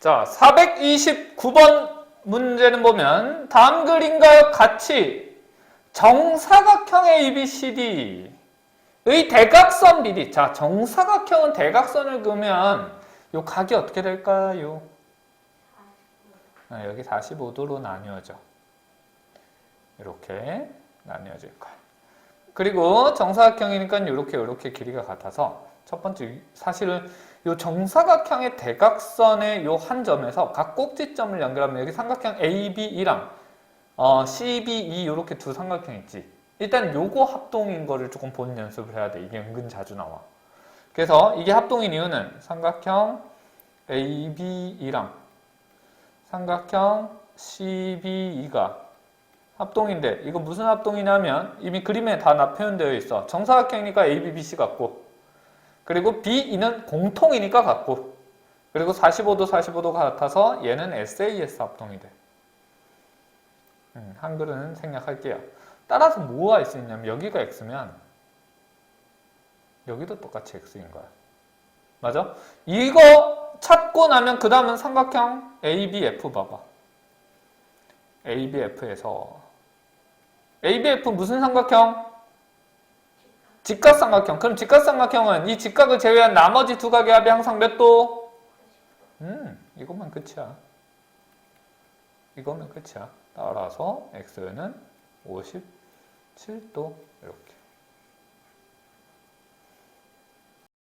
자, 429번 문제는 보면 다음 그림과 같이 정사각형 ABCD의 대각선 비리. 자, 정사각형은 대각선을 그으면 요 각이 어떻게 될까요? 아, 여기 45도로 나뉘어져. 이렇게 나뉘어질 거야. 그리고 정사각형이니까 이렇게 이렇게 길이가 같아서 첫 번째 사실은 이 정사각형의 대각선의 요 한 점에서 각 꼭지점을 연결하면 여기 삼각형 ABE랑 어, CBE 이렇게 두 삼각형 있지. 일단 요거 합동인 거를 조금 본 연습을 해야 돼. 이게 은근 자주 나와. 그래서 이게 합동인 이유는 삼각형 ABE랑 삼각형 CBE가 합동인데 이거 무슨 합동이냐면 이미 그림에 다나 표현되어 있어. 정사각형이니까 ABBC 같고 그리고 BE는 공통이니까 같고 그리고 45도 45도 같아서 얘는 SAS 합동이 돼. 음, 한글은 생략할게요. 따라서 뭐가 할수 있냐면 여기가 X면 여기도 똑같이 X인 거야. 맞아? 이거 찾고 나면 그 다음은 삼각형 ABF 봐봐. ABF에서 ABF 무슨 삼각형? 직각삼각형. 그럼 직각삼각형은 이 직각을 제외한 나머지 두 각의 합이 항상 몇 도? 음, 이것만 끝이야. 이거면 끝이야. 따라서 x는 57도 이렇게.